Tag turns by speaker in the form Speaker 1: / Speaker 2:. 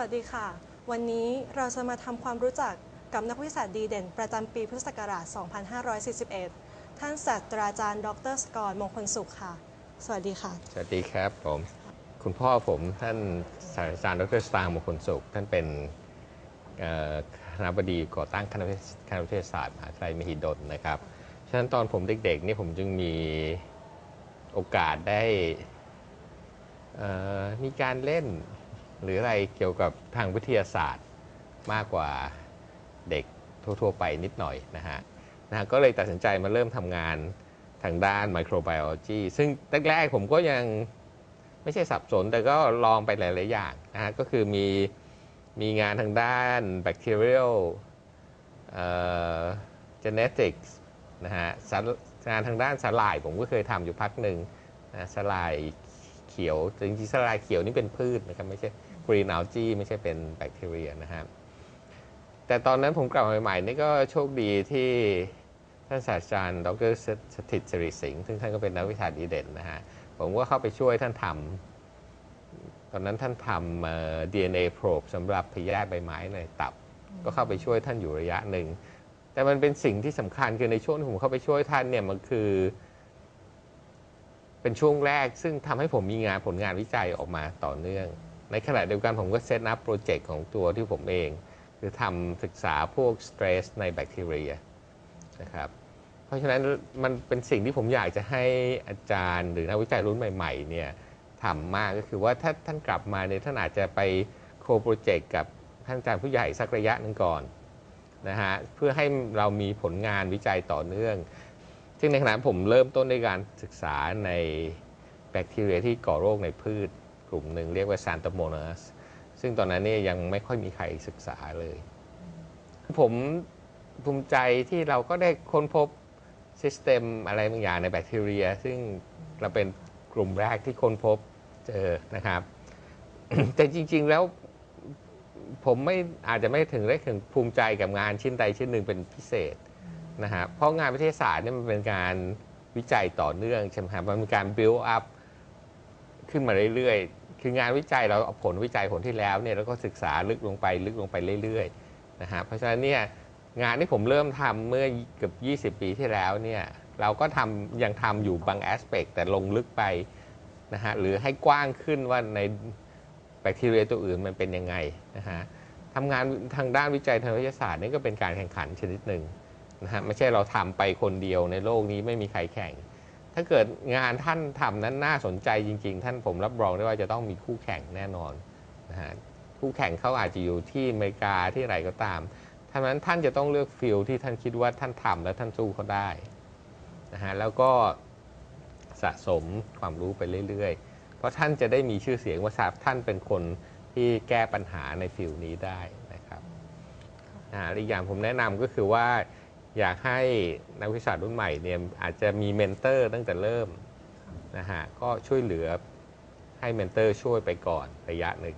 Speaker 1: วัสดีค่ะ วันนี้เราจะมาทำความรู้จักกับนักวิทยาศาสตร์ดีเด่น ประจำปีพุทธศักราช 2541 ท่านศาสตราจารย์ ดรสกรมงคลสุขค่ะ สวัสดีค่ะ
Speaker 2: สวัสดีครับผม คุณพ่อผมท่านศาสตราจารย์ ดรสตางมงคลสุข ท่านเป็นคณะบดีก่อตั้งคณะวิทยาศาสตร์มหาวิทยาลัยมหิดลนะครับ ฉะนั้นตอนผมเด็กๆนี่ผมจึงมีโอกาสได้มีการเล่น หรืออะไรเกี่ยวกับทางวิทยาศาสตร์มากกว่าเด็กทั่ว ๆ ไปนิดหน่อยนะฮะนะฮะก็เลยตัดสินใจมาเริ่มทำงานทางด้านไมโครไบโอจีซึ่งแรกๆผมก็ยังไม่ใช่สับสน แต่ก็ลองไปหลาย ๆ อย่างนะฮะก็คือมีมีงานทางด้าน bacterial เอ่อ genetics นะฮะงานทางด้านสลายผมก็เคยทำอยู่พักหนึ่งนะสลาย ขียวจริงๆสลายเขียวนี่เป็นพืชนะครับไม่ใช่ green algae ไม่ใช่เป็นแบคทีเรียนะครับแต่ตอนนั้นผมกลับมาใหม่ๆนี่ก็โชคดีที่ท่านศาสตราจารย์ดรสถิตสิริสิงห์ซึ่งท่านก็เป็นนักวิชาดีเด่นนะฮะผมก็เข้าไปช่วยท่านทำตอนนั้นท่านทำเอ่อ DNA probe สำหรับพยาธิใบไม้ในตับ ก็เข้าไปช่วยท่านอยู่ระยะหนึ่งแต่มันเป็นสิ่งที่สำคัญคือในช่วงที่ผมเข้าไปช่วยท่านเนี่ยมันคือ เป็นช่วงแรก ซึ่งทำให้ผมมีงานผลงานวิจัยออกมาต่อเนื่อง ในขณะเดียวกันผมก็เซตอัพโปรเจกต์ของตัวที่ผมเอง คือทำศึกษาพวกสเตรสในแบคทีเรียนะครับเพราะฉะนั้นมันเป็นสิ่งที่ผมอยากจะให้อาจารย์หรือนักวิจัยรุ่นใหม่ๆเนี่ยทำมากก็คือว่าถ้าท่านกลับมาเนี่ยท่านอาจจะไปโคโปรเจกต์กับท่านอาจารย์ผู้ใหญ่สักระยะหนึ่งก่อนนะฮะเพื่อให้เรามีผลงานวิจัยต่อเนื่อง ซึ่งในขณะผมเริ่มต้นด้วยการศึกษาในแบคทีเรียที่ก่อโรคในพืชกลุ่มหนึ่งเรียกว่าซานตโมนัสซึ่งตอนนั้นเนี่ยยังไม่ค่อยมีใครศึกษาเลย ผมภูมิใจที่เราก็ได้ค้นพบซิสเต็มอะไรบางอย่างในแบคทีเรีย ซึ่งเราเป็นกลุ่มแรกที่ค้นพบเจอนะครับ แต่จริง ๆแล้วผมไม่อาจจะไม่ถึงได้ถึงภูมิใจกับงานชิ้นใดชิ้นหนึ่งเป็นพิเศษ นะฮะเพราะงานวิทยาศาสตร์เนี่ยมันเป็นการวิจัยต่อเนื่องใช่ไหมครับมันเป็นการ build up ขึ้นมาเรื่อยๆ คืองานวิจัยเราเอาผลวิจัยผลที่แล้วเนี่ยเราก็ศึกษาลึกลงไปลึกลงไปเรื่อยๆนะฮะเพราะฉะนั้นเนี่ยงานที่ผมเริ่มทำเมื่อเกือบ20 ปีที่แล้วเนี่ยเราก็ทำยังทำอยู่บางแอสเปกแต่ลงลึกไปนะฮะหรือให้กว้างขึ้นว่าในแบคทีเรียตัวอื่นมันเป็นยังไงนะฮะทำงานทางด้านวิจัยทางวิทยาศาสตร์นี่ก็เป็นการแข่งขันชนิดหนึ่ง นะฮะไม่ใช่เราทำไปคนเดียวในโลกนี้ไม่มีใครแข่ง ถ้าเกิดงานท่านทำนั้นน่าสนใจจริง ๆ ท่านผมรับรองได้ว่าจะต้องมีคู่แข่งแน่นอนนะฮะคู่แข่งเขาอาจจะอยู่ที่อเมริกาที่ไหนก็ตามทั้งนั้นท่านจะต้องเลือกฟิลที่ท่านคิดว่าท่านทำแล้วท่านสู้เขาได้นะฮะแล้วก็สะสมความรู้ไปเรื่อยๆ เพราะท่านจะได้มีชื่อเสียงว่าทราบท่านเป็นคนที่แก้ปัญหาในฟิลนี้ได้นะครับอ่าอีกอย่างผมแนะนำก็คือว่า อยากให้นักวิชาตร์รุ่นใหม่เนี่ยอาจจะมีเมนเตอร์ตั้งแต่เริ่มนะฮะก็ช่วยเหลือให้เมนเตอร์ช่วยไปก่อนระยะหนึ่ง